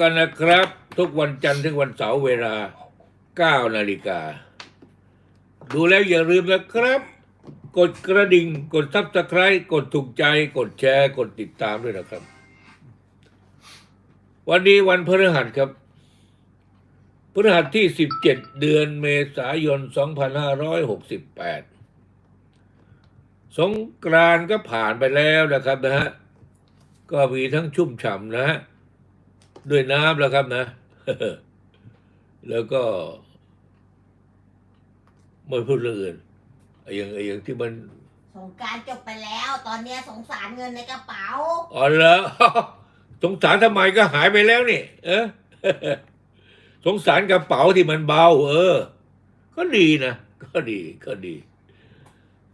กันนะครับ ทุกวันจันทร์ถึงวันเสาร์เวลา 9 นาฬิกา ดูแล้วอย่าลืมนะครับ กดกระดิ่ง กดซับสไครต์กดถูกใจ กดแชร์ กดติดตามด้วยนะครับ วันนี้วันพฤหัสครับพฤหัสที่ 17 เดือนเมษายน 2568 สงกรานก็ผ่านไปแล้วนะครับนะฮะ ก็มีทั้งชุ่มฉ่ำนะฮะ ด้วยน้ำแล้วครับนะ แล้วก็ไม่พูดเรื่องอื่นไอ้อย่างไอ้อย่างที่มันสงกรารจบไปแล้ว ตอนเนี้ยสงสารเงินในกระเป๋าอ๋อเหรอสงสารทำไมก็หายไปแล้วนี่ เออสงสารกระเป๋าที่มันเบา เออ ก็ดีนะก็ดีก็ดี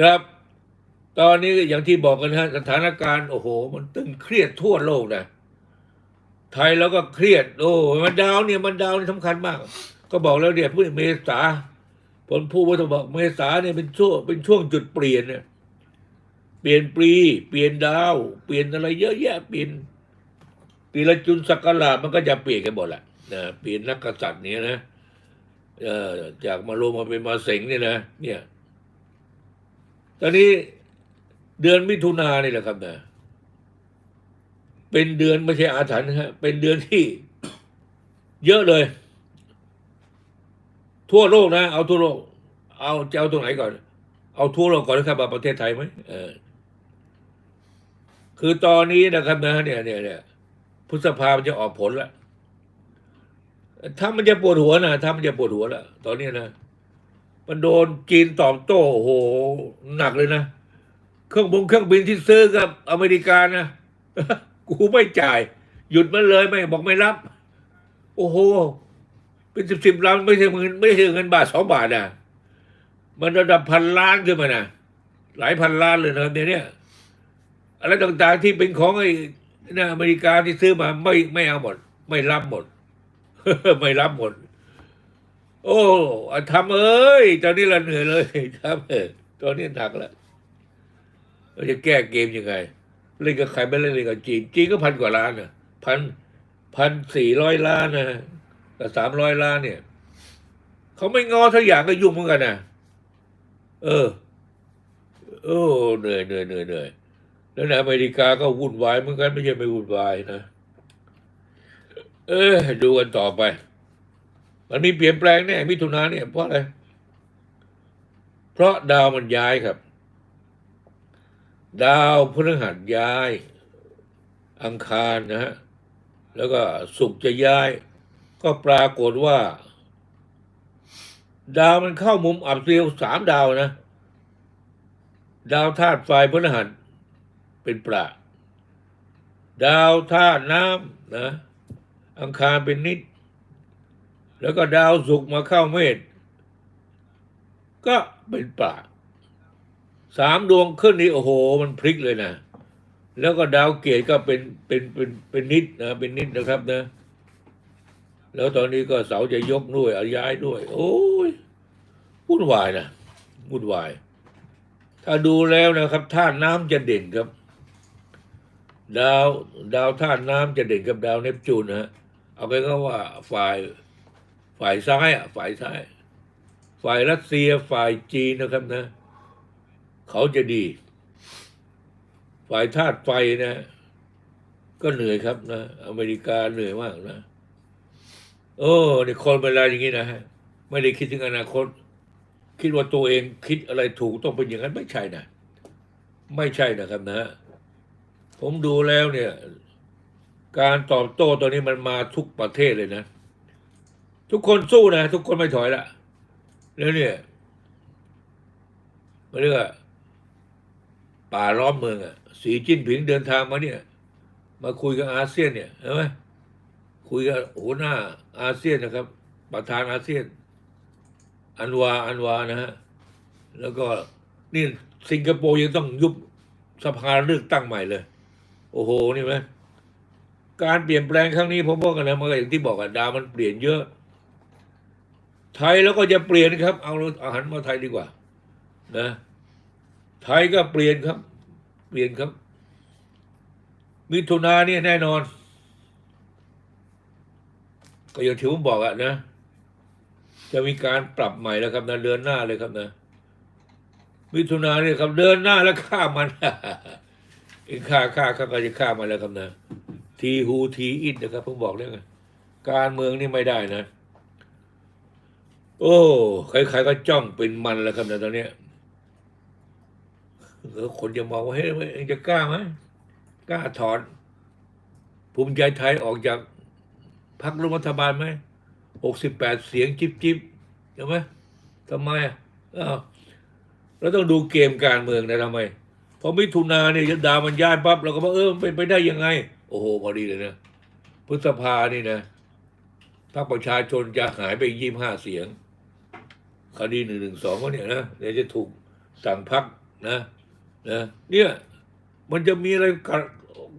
ครับ ตอนนี้อย่างที่บอกกันฮะสถานการณ์โอ้โห มันตึงเครียดทั่วโลกนะ ไทยแล้วก็เครียด โอ้มันดาวเนี่ยมันดาวนี่สำคัญมาก ก็บอกแล้วเนี่ยพูดเมษาผลผู้ว่าจะบอกเมษาเนี่ยเป็นช่วงเป็นช่วงจุดเปลี่ยนเนี่ยเปลี่ยนปีเปลี่ยนดาว เปลี่ยนอะไรเยอะแยะเปลี่ยนปีละจุลศักราชมันก็จะเปลี่ยนกันหมดแหละนะเปลี่ยนนักกษัตริย์เนี่ยนะเอ่อจากมาลงมาเป็นมาเสงเนี่ยนะเนี่ย ตอนนี้เดือนมิถุนานี่แหละครับนะ เป็นเดือนไม่ใช่อาถรรพ์ฮะเป็นเดือนที่ เยอะเลย ทั่วโลกนะ เอาทั่วโลก เอาจะเอาตรงไหนก่อน เอาทั่วโลกก่อนนะครับมาประเทศไทยไหมเออคือตอนนี้นะครับนะเนี่ยเนี่ยเนี่ยพฤษภามันจะออกผลแล้วถ้ามันจะปวดหัวนะถ้ามันจะปวดหัวแล้วตอนนี้นะมันโดนจีนตอบโต้โอ้โหหนักเลยนะ เครื่องบงเครื่องบินที่ซื้อกับอเมริกานะ กูไม่จ่าย หยุดมันเลยไม่บอกไม่รับ โอ้โห เป็นสิบสิบล้านไม่ใช่เงินไม่ใช่เงินบาทสองบาทนะมันระดับพันล้านขึ้นมานะหลายพันล้านเลยนะเนี่ยอะไรต่างๆที่เป็นของไอ้นะอเมริกาที่ซื้อมาไม่ไม่เอาหมด ไม่รับหมด ไม่รับหมด โอ้ทำเอ้ย ตอนนี้เราเหนื่อยเลยทำเออตอนนี้หนักแล้วเราจะแก้เกมยังไง เล่นกับใครไม่เล่นเลยกับจีนจีนก็พันกว่าล้านนะพันพันสี่ร้อยล้านนะกับสามร้อยล้านเนี่ยเขาไม่งอทักอย่างก็ยุ่งเหมือนกันนะเออโอ้เหนื่อยเหนื่อยเหนื่อยเหนื่อยแล้วในอเมริกาก็วุ่นวายเหมือนกันไม่ใช่ไม่วุ่นวายนะเออ ดูกันต่อไป มันมีเปลี่ยนแปลงแน่มิถุนาเนี่ยเพราะอะไรเพราะดาวมันย้ายครับ ดาวพฤหัสย้าย อังคารนะฮะแล้วก็ศุกจะย้าย ก็ปรากฏว่า ดาวมันเข้ามุมอับเซียวสามดาวนะ ดาวธาตุไฟพฤหัสเป็นประดาวธาตุน้ำนะ อังคารเป็นนิด แล้วก็ดาวศุกมาเข้าเมษก็เป็นปลา สามดวงขึ้นนี้โอ้โห มันพลิกเลยนะ แล้วก็ดาวเกตก็เป็นเป็นเป็นเป็นนิดนะเป็นนิดนะครับนะ แล้วตอนนี้ก็เสาจะยกด้วยอาย้ายด้วย โอ้ยวุ่นวายนะวุ่นวาย ถ้าดูแล้วนะครับธาน้ำจะเด่นครับ ดาวดาวธาน้ำจะเด่นกับดาวเนปจูนนะฮะเอาไปก็ว่าฝ่ายฝ่ายซ้ายอะฝ่ายซ้าย ฝ่ายรัสเซียฝ่ายจีนนะครับนะ เขาจะดี ฝ่ายธาตุไฟนะ ก็เหนื่อยครับนะอเมริกาเหนื่อยมากนะโอ้ในคนเวลาอย่างนี้นะฮะไม่ได้คิดถึงอนาคต คิดว่าตัวเองคิดอะไรถูกต้องเป็นอย่างนั้นไม่ใช่นะไม่ใช่นะครับนะผมดูแล้วเนี่ย การตอบโต้ตอนนี้มันมาทุกประเทศเลยนะ ทุกคนสู้นะ ทุกคนไม่ถอยละแล้วเนี่ยมันเรียกว่า ป่าล้อมเมืองอะ สีจิ้นผิงเดินทางมาเนี่ย มาคุยกับอาเซียนเนี่ยเห็นไหมคุยกับหัวหน้าอาเซียนนะครับ ประธานอาเซียน อันวาอันวานะฮะแล้วก็นี่สิงคโปร์ยังต้องยุบสภาเลือกตั้งใหม่เลย โอ้โหนี่ไหมการเปลี่ยนแปลงครั้งนี้ผมบอกกันนะมันก็อย่างที่บอกอะดาวมันเปลี่ยนเยอะ ไทยแล้วก็จะเปลี่ยนครับ เอาอาหารมาไทยดีกว่า นะ ไทยก็เปลี่ยนครับ เปลี่ยนครับ มิถุนาเนี่ยแน่นอน ก็อย่างที่ผมบอกอะนะ จะมีการปรับใหม่แล้วครับนะเดินหน้าเลยครับนะมิถุนาเนี่ยครับเดินหน้าแล้วฆ่ามันอีกฆ่าฆ่าเขาก็จะฆ่ามันแล้วครับนะทีฮูทีอินนะครับผมบอกแล้วไงการเมืองนี่ไม่ได้นะ โอ้ใครๆก็จ้องเป็นมันแล้วครับนะตอนเนี้ย เออคนจะมองว่าเฮ้ยเองจะกล้าไหมกล้าถอนภูมิใจไทยออกจากพรรครัฐบาลไหมหกสิบแปดเสียงจิบจิบใช่ไหมทำไมอะอ้าวเราต้องดูเกมการเมืองนะทำไมพอมิถุนาเนี่ยดามันย้ายปั๊บเราก็บอกเออมันเป็นไปได้ยังไง โอ้โหพอดีเลยนะพฤษภานี่นะพรรคประชาชนจะหายไปยี่ห้าเสียง คดีหนึ่งหนึ่งสองก็เนี่ยนะเดี๋ยวจะถูกสั่งพักนะ นะเนี่ย มันจะมีอะไร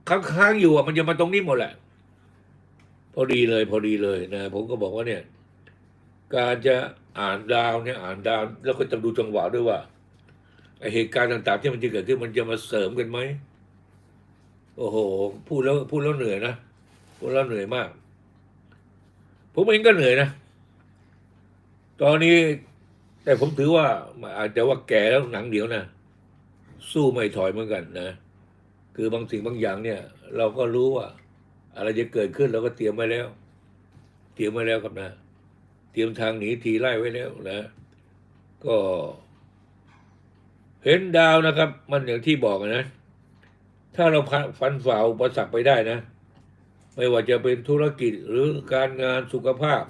ค้างๆอยู่อะ มันจะมาตรงนี้หมดแหละ พอดีเลยพอดีเลยนะผมก็บอกว่าเนี่ย การจะอ่านดาวเนี่ยอ่านดาว แล้วก็จะดูจังหวะด้วยว่าไอเหตุการณ์ต่าง ๆ ที่มันจะเกิดขึ้นมันจะมาเสริมกันไหมโอ้โห พูดแล้วพูดแล้วเหนื่อยนะพูดแล้วเหนื่อยมาก ผมเองก็เหนื่อยนะตอนนี้แต่ผมถือว่าอาจจะว่าแก่แล้วหนังเดียวนะ สู้ไม่ถอยเหมือนกันนะ คือบางสิ่งบางอย่างเนี่ย เราก็รู้ว่า อะไรจะเกิดขึ้นเราก็เตรียมไว้แล้ว เตรียมไว้แล้วครับนะ เตรียมทางหนีทีไล่ไว้แล้วนะ ก็ เห็นดาวนะครับ มันอย่างที่บอกนะ ถ้าเราฟันฝ่าอุปสรรคไปได้นะ ไม่ว่าจะเป็นธุรกิจหรือการงานสุขภาพ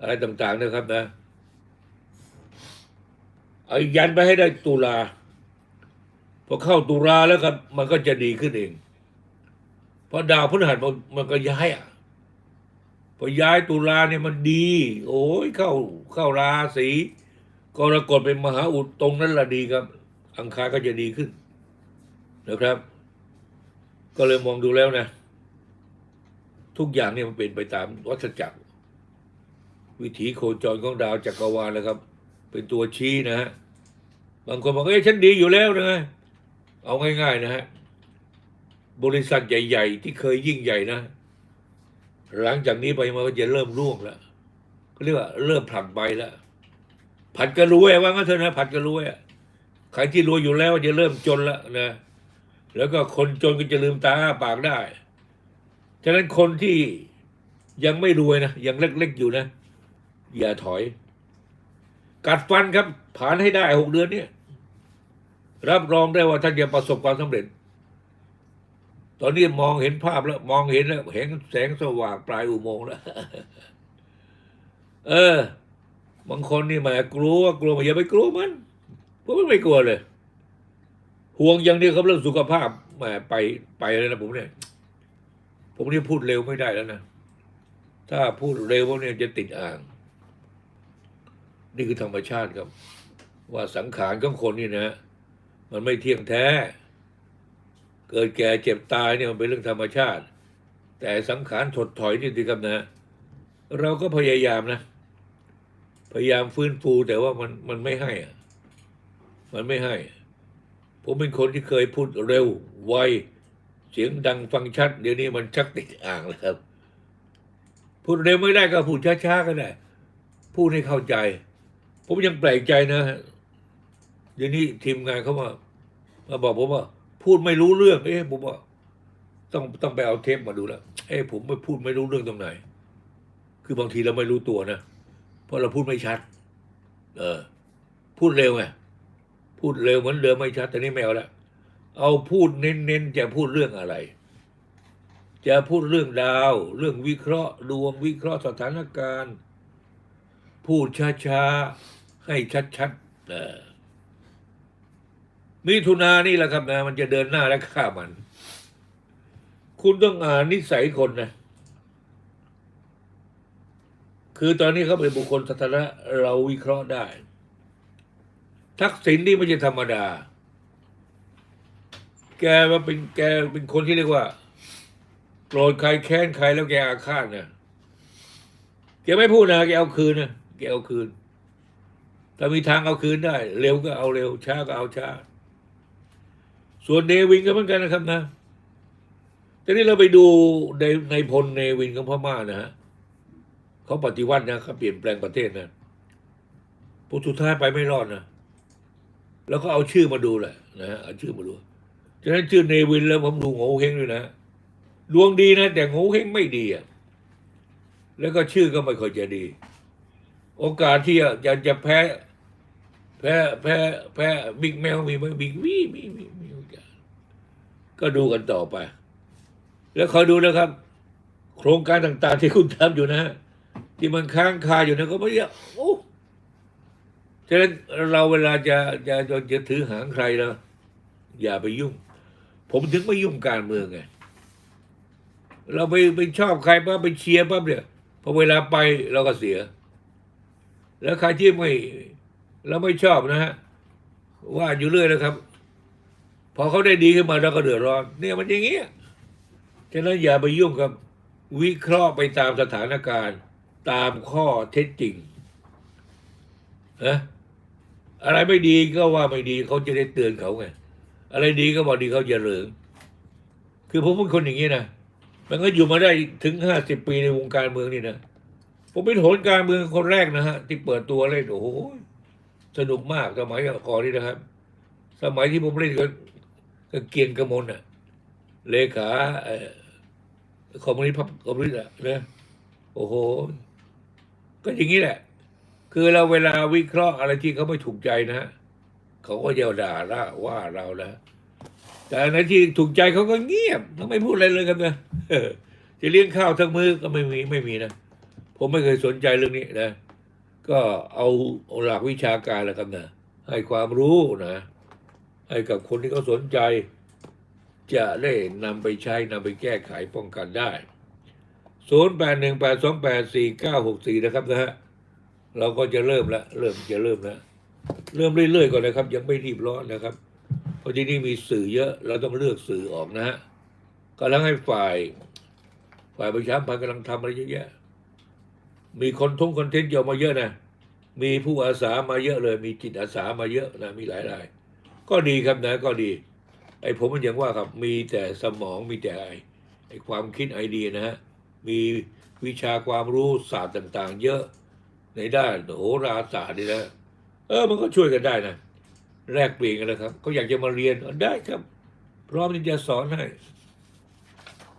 อะไรต่าง ๆนะครับนะ เอายันไปให้ได้ตุลา พอเข้าตุลาแล้วครับมันก็จะดีขึ้นเอง เพราะดาวพฤหัสมันมันก็ย้ายอะพอย้ายตุลาเนี่ยมันดี โอ้ยเข้าเข้าราศีกรกฎเป็นมหาอุดตรงนั้นละดีครับ อังคารก็จะดีขึ้นนะครับ ก็เลยมองดูแล้วนะ ทุกอย่างเนี่ยมันเป็นไปตามวัฏจักร วิถีโคจรของดาวจักรวาลนะครับ เป็นตัวชี้นะฮะบางคนบอกเอ้ยฉันดีอยู่แล้วนะ เอาง่ายๆนะฮะ บริษัทใหญ่ ๆ ที่เคยยิ่งใหญ่นะ หลังจากนี้ไปมันก็จะเริ่มร่วงแล้วก็เรียกว่าเริ่มผลักใบแล้ว ผัดกระรวยว่างั้นเถอะนะผัดกระรวยใครที่รวยอยู่แล้วจะเริ่มจนแล้วนะ แล้วก็คนจนก็จะลืมตาอ้าปากได้ ฉะนั้นคนที่ยังไม่รวยนะยังเล็กๆอยู่นะ อย่าถอย กัดฟันครับ ผ่านให้ได้หกเดือนเนี่ย รับรองได้ว่าท่านจะประสบความสำเร็จ ตอนนี้มองเห็นภาพแล้ว มองเห็นแล้วเห็นแสงสว่างปลายอุโมงค์แล้ว เออ บางคนนี่แหมกลัวกลัวอย่าไปกลัวมันผมไม่กลัวเลย ห่วงอย่างเดียวครับเรื่องสุขภาพแหมไปไปเลยนะผมเนี่ย ผมนี่พูดเร็วไม่ได้แล้วนะ ถ้าพูดเร็วพวกเนี้จะติดอ่าง นี่คือธรรมชาติครับ ว่าสังขารของคนนี่นะ มันไม่เที่ยงแท้ เกิดแก่เจ็บตายเนี่ยมันเป็นเรื่องธรรมชาติ แต่สังขารถดถอยนี่สิครับนะ เราก็พยายามนะ พยายามฟื้นฟูแต่ว่ามันมันไม่ให้อะมันไม่ให้ ผมเป็นคนที่เคยพูดเร็ว ไว เสียงดังฟังชัด เดี๋ยวนี้มันชักติดอ่างแล้วครับ พูดเร็วไม่ได้ก็พูดช้าๆก็ได้ พูดให้เข้าใจ ผมยังแปลกใจนะ เดี๋ยวนี้ทีมงานเขามา มาบอกผมว่า พูดไม่รู้เรื่อง เอ๊ะผมว่าต้องต้องไปเอาเทปมาดูแล้วเอ๊ะผมไม่พูดไม่รู้เรื่องตรงไหน คือบางทีเราไม่รู้ตัวนะเพราะเราพูดไม่ชัด เออ พูดเร็วไงพูดเร็วเหมือนเดิมไม่ชัดแต่นี่ไม่เอาละเอาพูดเน้นๆจะพูดเรื่องอะไร จะพูดเรื่องดาว เรื่องวิเคราะห์ดวงวิเคราะห์สถานการณ์ พูดช้าๆให้ชัดๆเออ มิถุนานี่แหละครับนะ มันจะเดินหน้าและฆ่ามัน คุณต้องอ่านนิสัยคนนะ คือตอนนี้เขาเป็นบุคคลสาธารณะเราวิเคราะห์ได้ ทักษิณนี่ไม่ใช่ธรรมดา แกมาเป็นแกเป็นคนที่เรียกว่าโกรธใครแค้นใครแล้วแกอาฆาตนะแกไม่พูดนะแกเอาคืนนะแกเอาคืนถ้ามีทางเอาคืนได้ เร็วก็เอาเร็วช้าก็เอาช้า ส่วนเนวินก็เหมือนกันนะครับนะทีนี้เราไปดูในในพลเนวินของพม่านะฮะเขาปฏิวัตินะเขาเปลี่ยนแปลงประเทศนะผู้สุดท้ายไปไม่รอดนะแล้วก็เอาชื่อมาดูแหละนะฮะเอาชื่อมาดูฉะนั้นชื่อเนวินแล้วผมดูโง่เฮงด้วยนะดวงดีนะแต่โง่เฮงไม่ดีอะแล้วก็ชื่อก็ไม่ค่อยจะดี โอกาสที่จะจะแพ้ แพ้แพ้แพ้บิ๊กแมวมีไหมบิ๊กวีมีมีม ก็ดูกันต่อไป แล้วคอยดูนะครับ โครงการต่างๆที่คุณทำอยู่นะ ที่มันค้างคาอยู่นะก็ไม่เยอะโอ้ฉะนั้นเราเวลาจะจะจะจะถือหางใครนะอย่าไปยุ่ง ผมถึงไม่ยุ่งการเมืองไงเราไปไปชอบใครปั๊บไปเชียร์ปั๊บเนี่ยพอเวลาไปเราก็เสีย แล้วใครที่ไม่เราไม่ชอบนะฮะว่าอยู่เรื่อยนะครับ พอเขาได้ดีขึ้นมาเราก็เดือดร้อนเนี่ยมันอย่างเงี้ยฉะนั้นอย่าไปยุ่งกับวิเคราะห์ไปตามสถานการณ์ ตามข้อเท็จจริงนะอะไรไม่ดีก็ว่าไม่ดีเขาจะได้เตือนเขาไงอะไรดีก็บอกดีเขาจะเหลิงคือผมเป็นคนอย่างนี้นะมันก็อยู่มาได้ถึงห้าสิบปีในวงการเมืองนี่นะผมเป็นโหนการเมืองคนแรกนะฮะที่เปิดตัวเล่นโอ้โหสนุกมากสมัยก่อนนี่นะครับ สมัยที่ผมเล่นกับกับ เกียงกระมลน่ะ เลขาเอ่อคอมมิวนิสต์พรรคคอมมิวนิสต์อะนะโอ้โห ก็อย่างนี้แหละ คือเราเวลาวิเคราะห์อะไรที่เขาไม่ถูกใจนะเขาก็จะด่าละว่าเรานะแต่ในที่ถูกใจเขาก็เงียบเขาไม่พูดอะไรเลยครับนะจะเลี้ยงข้าวทั้งมือก็ไม่มีไม่มีนะผมไม่เคยสนใจเรื่องนี้นะ ก็เอาเอาหลักวิชาการแล้วกันนะให้ความรู้นะ ให้กับคนที่เขาสนใจ จะได้นำไปใช้นำไปแก้ไขป้องกันได้ 0 8 1 8 2 8 4 9 6 4 นะครับนะฮะเราก็จะเริ่มแล้วเริ่มจะเริ่มแล้วเริ่มเรื่อยๆก่อนนะครับ ยังไม่รีบร้อนนะครับ เพราะที่นี่มีสื่อเยอะ เราต้องเลือกสื่อออกนะฮะกำลังให้ฝ่าย ฝ่ายประชาพันธ์กำลังทำอะไรเยอะแยะ มีคนทุ่งคอนเทนต์เยอะมาเยอะนะ มีผู้อาสามาเยอะเลย มีจิตอาสามาเยอะนะ มีหลายราย ก็ดีครับนะก็ดี ไอ้ผมมันอย่างว่าครับมีแต่สมองมีแต่ไอ้ไอ้ความคิดไอเดียนะฮะมีวิชาความรู้ศาสตร์ต่าง ๆ เยอะในด้านโหราศาสตร์นี่นะเออมันก็ช่วยกันได้นะแลกเปลี่ยนกันนะครับเขาอยากจะมาเรียนได้ครับ พร้อมที่จะสอนให้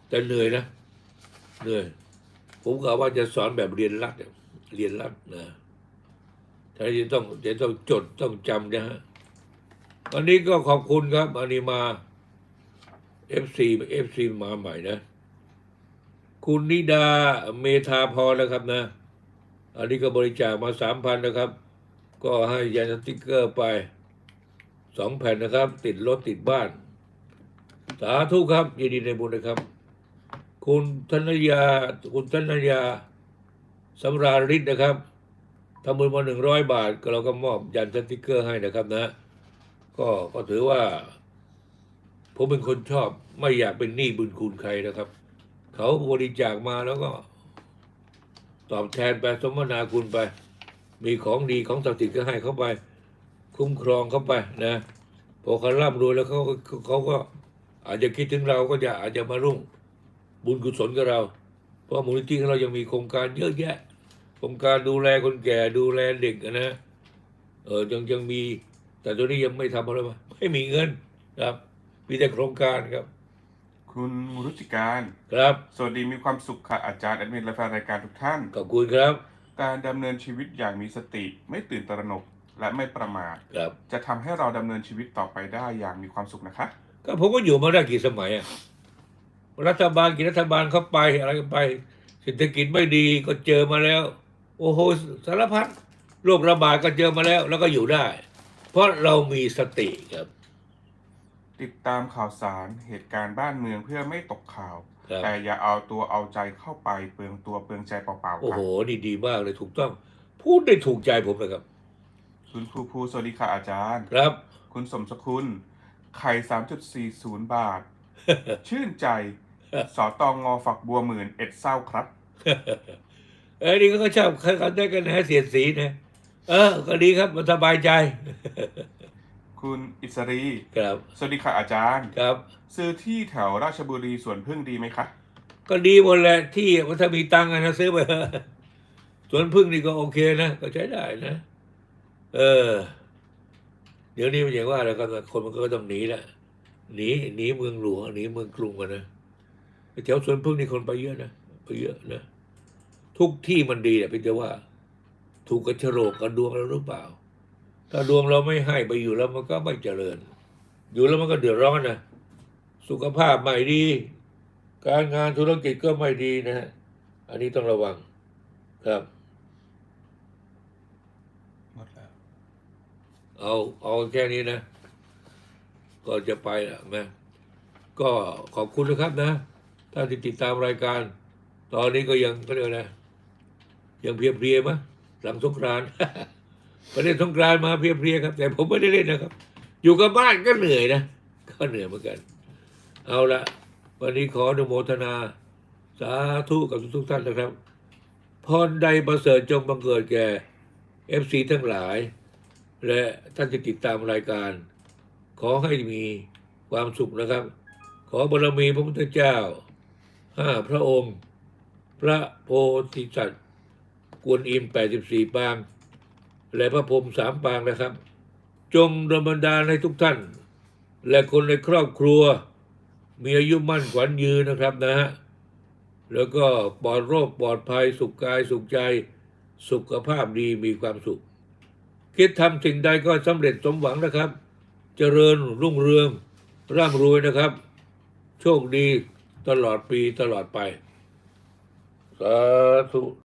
แต่เหนื่อยนะเหนื่อยผมกะว่าจะสอนแบบเรียนรัดเนี่ยเรียนรัดนะถ้าจะต้องจะต้องจดต้องจำนะฮะ วันนี้ก็ขอบคุณครับอันนี้มาเอฟซีเอฟซีมาใหม่นะ คุณนิดาเมธาพรนะครับนะ อันนี้ก็บริจาคมาสามพันนะครับ ก็ให้ยันสติ๊กเกอร์ไปสองแผ่นนะครับ ติดรถติดบ้าน สาธุครับยินดีในบุญนะครับ คุณธนยาคุณธนยาสำราญฤทธิ์นะครับทำบุญมาหนึ่งร้อยบาท ก็เราก็มอบยันสติ๊กเกอร์ให้นะครับนะ ก็ก็ถือว่า ผมเป็นคนชอบ ไม่อยากเป็นหนี้บุญคุณใครนะครับ เขาบริจาคมาแล้วก็ ตอบแทนไปสมนาคุณไป มีของดีของศักดิ์สิทธิ์ก็ให้เขาไป คุ้มครองเขาไปนะพอเขาร่ำรวยแล้วเขาก็เขาก็อาจจะคิดถึงเราก็จะอาจจะมารุ่งบุญกุศลกับเรา เพราะมูลนิธิของเรายังมีโครงการเยอะแยะ โครงการดูแลคนแก่ดูแลเด็กนะ เออยังยังมี แต่ตัวนี้ยังไม่ทำอะไรมาไม่มีเงินครับมีแต่โครงการครับ คุณรุจิการ ครับ สวัสดีมีความสุขค่ะอาจารย์แอดมินและแฟนรายการทุกท่าน ขอบคุณครับ การดำเนินชีวิตอย่างมีสติ ไม่ตื่นตระหนกและไม่ประมาทครับ จะทำให้เราดำเนินชีวิตต่อไปได้อย่างมีความสุขนะคะ ก็ผมก็อยู่มาได้กี่สมัยอะรัฐบาลกี่รัฐบาลเข้าไปอะไรก็ไป เศรษฐกิจไม่ดีก็เจอมาแล้ว โอ้โหสารพัดโรคระบาดก็เจอมาแล้ว แล้วก็อยู่ได้ เพราะเรามีสติครับ ติดตามข่าวสารเหตุการณ์บ้านเมืองเพื่อไม่ตกข่าว ครับ แต่อย่าเอาตัวเอาใจเข้าไปเปลืองตัวเปลืองใจเปล่าโอ้ๆค่ะโหนี่ดีมากเลยถูกต้อง พูดได้ถูกใจผมเลยครับ คุณครูภูสวัสดีค่ะอาจารย์ ครับ คุณสมสกุลไข่สามจุดสี่ศูนย์บาท ชื่นใจสอตองงอฝักบัวหมื่นเอ็ดเศร้าครับ เอ้ยนี่ก็ชอบเขาได้กันนะเสียดสีนะ เออ ก็ดีครับมันสบายใจ คุณอิสรี ครับ สวัสดีค่ะอาจารย์ ครับ ซื้อที่แถวราชบุรีสวนพึ่งดีไหมคะ ก็ดีหมดแหละที่มันถ้ามีตังค์อะนะซื้อไปเถอะวนพึ่งนี่ก็โอเคนะ ก็ใช้ได้นะ เออ เดี๋ยวนี้มันอย่างว่าแล้วก็คนมันก็ต้องหนีแหละหนีหนีเมืองหลวงหนีเมืองกรุงกันนะแถวสวนพึ่งนี่คนไปเยอะนะไปเยอะนะทุกที่มันดีแต่เพียงแต่ว่า ถูกกระโชรกกับดวงเราหรือเปล่า ถ้าดวงเราไม่ให้ไปอยู่แล้วมันก็ไม่เจริญ อยู่แล้วมันก็เดือดร้อนนะสุขภาพไม่ดี การงานธุรกิจก็ไม่ดีนะฮะอันนี้ต้องระวังครับหมดแล้วเอาเอาแค่นี้นะ ก็จะไปแล้วนะก็ขอบคุณนะครับนะท่านที่ติดตามรายการ ตอนนี้ก็ยังก็เรียกอะไรนะยังเพลียๆมั้ย หลังสงกรานต์ประเด็นสงกรานต์มาเพลียๆครับ แต่ผมไม่ได้เล่นนะครับ อยู่กับบ้านก็เหนื่อยนะ ก็เหนื่อยเหมือนกัน เอาละวันนี้ขออนุโมทนา สาธุกับทุกๆท่านนะครับ พรใดประเสริฐจงบังเกิดแก่เอฟซีทั้งหลาย และท่านที่ติดตามรายการ ขอให้มีความสุขนะครับ ขอบารมีพระพุทธเจ้าห้าพระองค์ พระโพธิสัตว์ กวนอิมแปดสิบสี่ปาง และพระพรหมสามปางนะครับ จงดลบันดาลให้ทุกท่าน และคนในครอบครัว มีอายุมั่นขวัญยืนนะครับนะฮะแล้วก็ปลอดโรคปลอดภัยสุขกายสุขใจ สุขภาพดีมีความสุข คิดทำสิ่งใดก็สำเร็จสมหวังนะครับ เจริญรุ่งเรือง ร่ำรวยนะครับ โชคดีตลอดปีตลอดไป สาธุ